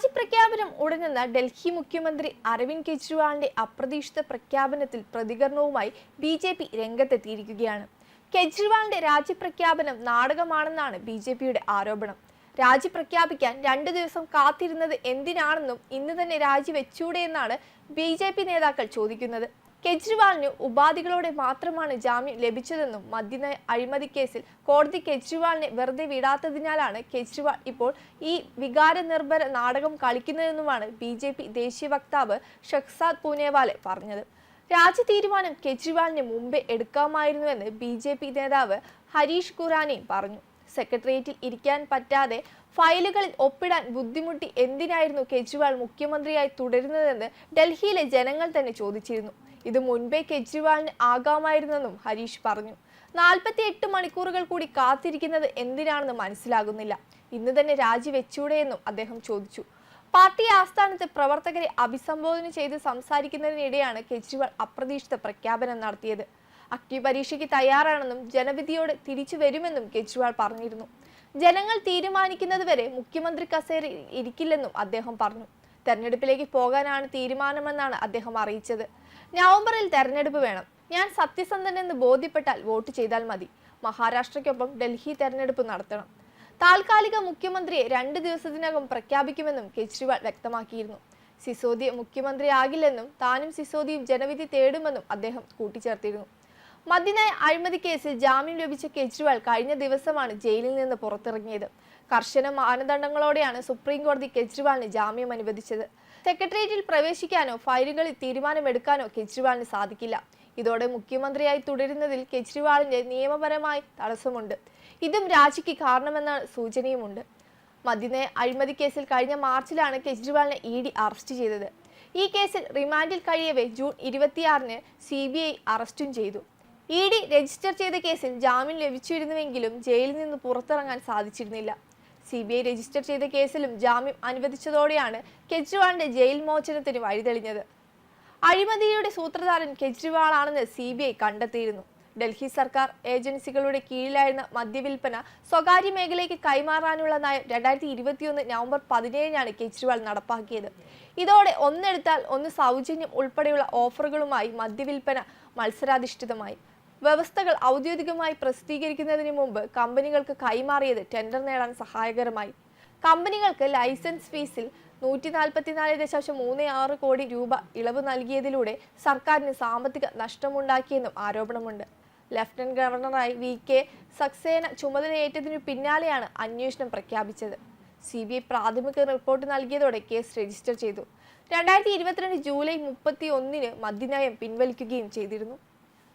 രാജ്യപ്രഖ്യാപനം ഉടനെന്ന ഡൽഹി മുഖ്യമന്ത്രി അരവിന്ദ് കെജ്രിവാളിന്റെ അപ്രതീക്ഷിത പ്രഖ്യാപനത്തിൽ പ്രതികരണവുമായി ബി ജെ പി രംഗത്തെത്തിയിരിക്കുകയാണ്. കെജ്രിവാളിന്റെ രാജിപ്രഖ്യാപനം നാടകമാണെന്നാണ് ബി ജെ പിയുടെ ആരോപണം. രാജി പ്രഖ്യാപിക്കാൻ രണ്ടു ദിവസം കാത്തിരുന്നത് എന്തിനാണെന്നും ഇന്ന് തന്നെ രാജി വെച്ചൂടെ എന്നാണ് ബി ജെ പി നേതാക്കൾ ചോദിക്കുന്നത്. കെജ്രിവാളിന് ഉപാധികളോടെ മാത്രമാണ് ജാമ്യം ലഭിച്ചതെന്നും മദ്യനയ അഴിമതി കേസിൽ കോടതി കെജ്രിവാളിനെ വെറുതെ വിടാത്തതിനാലാണ് കെജ്രിവാൾ ഇപ്പോൾ ഈ വികാര നിർഭര നാടകം കളിക്കുന്നതെന്നുമാണ് ബി ജെ പി ദേശീയ വക്താവ് ഷഹ്സാദ് പൂനേവാലെ പറഞ്ഞത്. രാജി തീരുമാനം കെജ്രിവാളിന് മുമ്പേ എടുക്കാമായിരുന്നുവെന്ന് ബി ജെ പി നേതാവ് ഹരീഷ് ഖുറാനി പറഞ്ഞു. സെക്രട്ടേറിയറ്റിൽ ഇരിക്കാൻ പറ്റാതെ ഫയലുകളിൽ ഒപ്പിടാൻ ബുദ്ധിമുട്ടി എന്തിനായിരുന്നു കെജ്രിവാൾ മുഖ്യമന്ത്രിയായി തുടരുന്നതെന്ന് ഡൽഹിയിലെ ജനങ്ങൾ തന്നെ ചോദിച്ചിരുന്നു. ഇത് മുൻപേ കെജ്രിവാളിന് ആകാമായിരുന്നെന്നും ഹരീഷ് പറഞ്ഞു. നാൽപ്പത്തി എട്ട് മണിക്കൂറുകൾ കൂടി കാത്തിരിക്കുന്നത് എന്തിനാണെന്ന് മനസ്സിലാകുന്നില്ല. ഇന്ന് തന്നെ രാജിവെച്ചൂടെയെന്നും അദ്ദേഹം ചോദിച്ചു. പാർട്ടി ആസ്ഥാനത്ത് പ്രവർത്തകരെ അഭിസംബോധന ചെയ്ത് സംസാരിക്കുന്നതിനിടെയാണ് കെജ്രിവാൾ അപ്രതീക്ഷിത പ്രഖ്യാപനം നടത്തിയത്. അഗ്നി പരീക്ഷയ്ക്ക് തയ്യാറാണെന്നും ജനവിധിയോട് തിരിച്ചു വരുമെന്നും കെജ്രിവാൾ പറഞ്ഞിരുന്നു. ജനങ്ങൾ തീരുമാനിക്കുന്നതുവരെ മുഖ്യമന്ത്രി കസേരയിൽ ഇരിക്കില്ലെന്നും അദ്ദേഹം പറഞ്ഞു. തെരഞ്ഞെടുപ്പിലേക്ക് പോകാനാണ് തീരുമാനമെന്നാണ് അദ്ദേഹം അറിയിച്ചത്. നവംബറിൽ തെരഞ്ഞെടുപ്പ് വേണം. ഞാൻ സത്യസന്ധനെന്ന് ബോധ്യപ്പെട്ടാൽ വോട്ട് ചെയ്താൽ മതി. മഹാരാഷ്ട്രയ്ക്കൊപ്പം ഡൽഹി തെരഞ്ഞെടുപ്പ് നടത്തണം. താൽക്കാലിക മുഖ്യമന്ത്രിയെ രണ്ട് ദിവസത്തിനകം പ്രഖ്യാപിക്കുമെന്നും കെജ്രിവാൾ വ്യക്തമാക്കിയിരുന്നു. സിസോദിയ മുഖ്യമന്ത്രിയാകില്ലെന്നും താനും സിസോദിയും ജനവിധി തേടുമെന്നും അദ്ദേഹം കൂട്ടിച്ചേർത്തിരുന്നു. മദ്യനയ അഴിമതി കേസിൽ ജാമ്യം ലഭിച്ച കെജ്രിവാൾ കഴിഞ്ഞ ദിവസമാണ് ജയിലിൽ നിന്ന് പുറത്തിറങ്ങിയത്. കർശന മാനദണ്ഡങ്ങളോടെയാണ് സുപ്രീം കോടതി കെജ്രിവാളിന് ജാമ്യം അനുവദിച്ചത്. സെക്രട്ടേറിയറ്റിൽ പ്രവേശിക്കാനോ ഫയലുകളിൽ തീരുമാനമെടുക്കാനോ കെജ്രിവാളിന് സാധിക്കില്ല. ഇതോടെ മുഖ്യമന്ത്രിയായി തുടരുന്നതിൽ കെജ്രിവാളിന്റെ നിയമപരമായി തടസ്സമുണ്ട്. ഇതും രാജിക്ക് കാരണമെന്ന സൂചനയുമുണ്ട്. മദ്യനയ അഴിമതി കേസിൽ കഴിഞ്ഞ മാർച്ചിലാണ് കെജ്രിവാളിനെ ഇ ഡി അറസ്റ്റ് ചെയ്തത്. ഈ കേസിൽ റിമാൻഡിൽ കഴിയവേ ജൂൺ ഇരുപത്തിയാറിന് സി ബി ഐ അറസ്റ്റും ചെയ്തു. ഇ ഡി രജിസ്റ്റർ ചെയ്ത കേസിൽ ജാമ്യം ലഭിച്ചിരുന്നുവെങ്കിലും ജയിലിൽ നിന്ന് പുറത്തിറങ്ങാൻ സാധിച്ചിരുന്നില്ല. സി ബി ഐ രജിസ്റ്റർ ചെയ്ത കേസിലും ജാമ്യം അനുവദിച്ചതോടെയാണ് കെജ്രിവാളിന്റെ ജയിൽ മോചനത്തിന് വഴിതെളിഞ്ഞത്. അഴിമതിയുടെ സൂത്രധാരൻ കെജ്രിവാളാണെന്ന് സി ബി ഐ കണ്ടെത്തിയിരുന്നു. ഡൽഹി സർക്കാർ ഏജൻസികളുടെ കീഴിലായിരുന്ന മദ്യവിൽപ്പന സ്വകാര്യ മേഖലയ്ക്ക് കൈമാറാനുള്ള നയം രണ്ടായിരത്തി ഇരുപത്തിയൊന്ന് നവംബർ പതിനേഴിനാണ് കെജ്രിവാൾ നടപ്പാക്കിയത്. ഇതോടെ ഒന്നെടുത്താൽ ഒന്ന് സൗജന്യം ഉൾപ്പെടെയുള്ള ഓഫറുകളുമായി മദ്യവിൽപ്പന മത്സരാധിഷ്ഠിതമായി. വ്യവസ്ഥകൾ ഔദ്യോഗികമായി പ്രസിദ്ധീകരിക്കുന്നതിന് മുമ്പ് കമ്പനികൾക്ക് കൈമാറിയത് ടെൻഡർ നേടാൻ സഹായകരമായി. കമ്പനികൾക്ക് ലൈസൻസ് ഫീസിൽ നൂറ്റി നാൽപ്പത്തിനാല് ദശാംശം മൂന്ന് ആറ് കോടി രൂപ ഇളവ് നൽകിയതിലൂടെ സർക്കാരിന് സാമ്പത്തിക നഷ്ടമുണ്ടാക്കിയെന്നും ആരോപണമുണ്ട്. ലഫ്റ്റനന്റ് ഗവർണറായി വി കെ സക്സേന ചുമതലയേറ്റതിനു പിന്നാലെയാണ് അന്വേഷണം പ്രഖ്യാപിച്ചത്. സി ബി ഐ പ്രാഥമിക റിപ്പോർട്ട് നൽകിയതോടെ കേസ് രജിസ്റ്റർ ചെയ്തു. രണ്ടായിരത്തി ഇരുപത്തിരണ്ട് ജൂലൈ മുപ്പത്തി ഒന്നിന് മദ്യനയം പിൻവലിക്കുകയും ചെയ്തിരുന്നു.